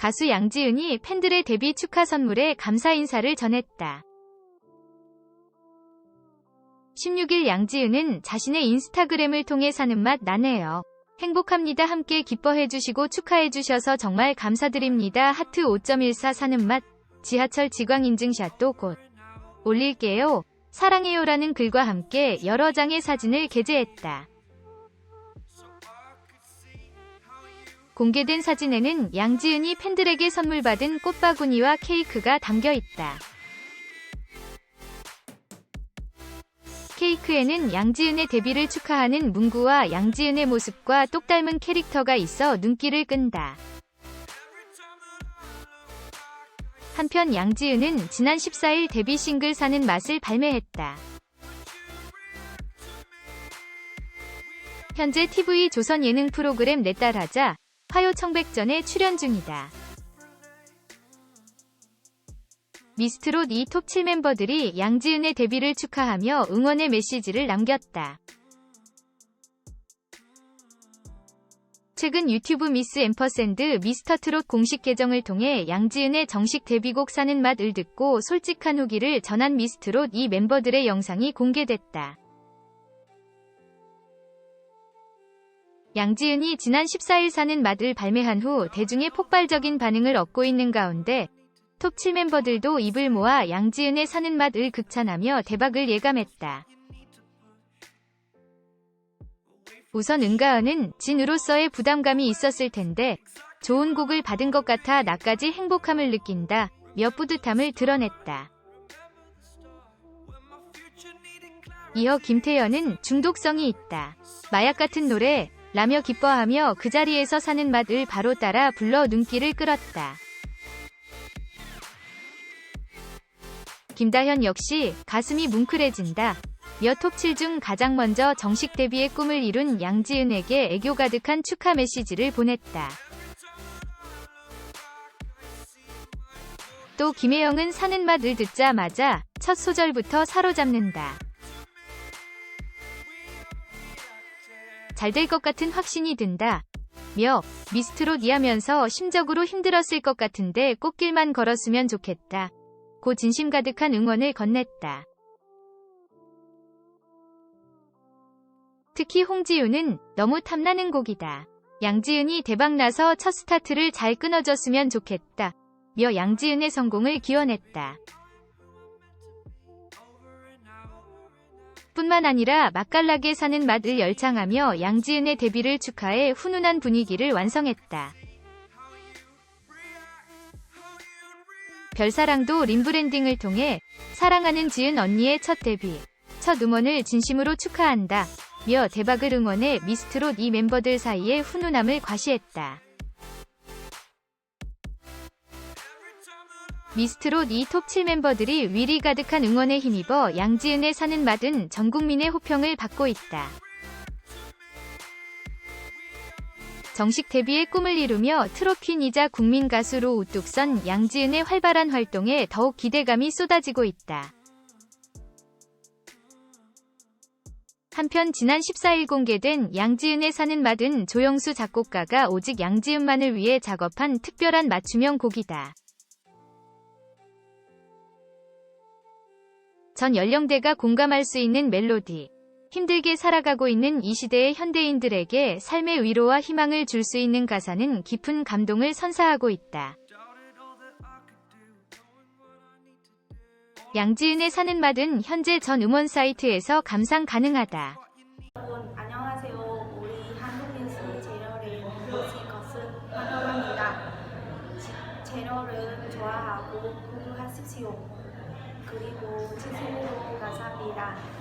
가수 양지은이 팬들의 데뷔 축하 선물에 감사 인사를 전했다. 16일 양지은은 자신의 인스타그램을 통해 사는 맛 나네요. 행복합니다. 함께 기뻐해 주시고 축하해 주셔서 정말 감사드립니다. 하트 5.14 사는 맛 지하철 지광 인증샷도 곧 올릴게요. 사랑해요라는 글과 함께 여러 장의 사진을 게재했다. 공개된 사진에는 양지은이 팬들에게 선물 받은 꽃바구니와 케이크가 담겨 있다. 케이크에는 양지은의 데뷔를 축하하는 문구와 양지은의 모습과 똑 닮은 캐릭터가 있어 눈길을 끈다. 한편 양지은은 지난 14일 데뷔 싱글 사는 맛을 발매했다. 현재 TV 조선 예능 프로그램 내 딸하자 화요 청백전에 출연 중이다. 미스트롯 2톱 7 멤버들이 양지은의 데뷔를 축하하며 응원의 메시지를 남겼다. 최근 유튜브 미스 앰퍼샌드 미스터트롯 공식 계정을 통해 양지은의 정식 데뷔곡 사는 맛을 듣고 솔직한 후기를 전한 미스트롯 2 멤버들의 영상이 공개됐다. 양지은이 지난 14일 사는 맛을 발매한 후 대중의 폭발적인 반응을 얻고 있는 가운데 톱7 멤버들도 입을 모아 양지은의 사는 맛을 극찬하며 대박을 예감했다. 우선 은가은은 진으로서의 부담감이 있었을 텐데 좋은 곡을 받은 것 같아 나까지 행복함을 느낀다. 몇 뿌듯함을 드러냈다. 이어 김태연은 중독성이 있다. 마약 같은 노래, 라며 기뻐하며 그 자리에서 사는 맛을 바로 따라 불러 눈길을 끌었다. 김다현 역시 가슴이 뭉클해진다. 몇 톱7 중 가장 먼저 정식 데뷔의 꿈을 이룬 양지은에게 애교 가득한 축하 메시지를 보냈다. 또 김혜영은 사는 맛을 듣자마자 첫 소절부터 사로잡는다. 잘 될 것 같은 확신이 든다. 며 미스트롯 이하면서 심적으로 힘들었을 것 같은데 꽃길만 걸었으면 좋겠다. 고 진심 가득한 응원을 건넸다. 특히 홍지윤은 너무 탐나는 곡이다. 양지은이 대박나서 첫 스타트를 잘 끊어줬으면 좋겠다. 며 양지은의 성공을 기원했다. 뿐만 아니라 맛깔나게 사는 맛을 열창하며 양지은의 데뷔를 축하해 훈훈한 분위기를 완성했다. 별사랑도 림브랜딩을 통해 사랑하는 지은 언니의 첫 데뷔, 첫 음원을 진심으로 축하한다. 며 대박을 응원해 미스트롯 이 멤버들 사이에 훈훈함을 과시했다. 미스트롯 이 톱 7 멤버들이 위리 가득한 응원에 힘입어 양지은의 사는 맛은 전 국민의 호평을 받고 있다. 정식 데뷔의 꿈을 이루며 트로퀸이자 국민 가수로 우뚝 선 양지은의 활발한 활동에 더욱 기대감이 쏟아지고 있다. 한편 지난 14일 공개된 양지은의 사는 맛은 조영수 작곡가가 오직 양지은만을 위해 작업한 특별한 맞춤형 곡이다. 전 연령대가 공감할 수 있는 멜로디. 힘들게 살아가고 있는 이 시대의 현대인들에게 삶의 위로와 희망을 줄 수 있는 가사는 깊은 감동을 선사하고 있다. 양지은의 사는 맛은 현재 전 음원 사이트에서 감상 가능하다. 여러분 안녕하세요. 우리 한국 뉴스 채널에 오신 것을 환영합니다. 지- 채널을 좋아하고 구독하십시오. 그리고 진심으로 감사합니다.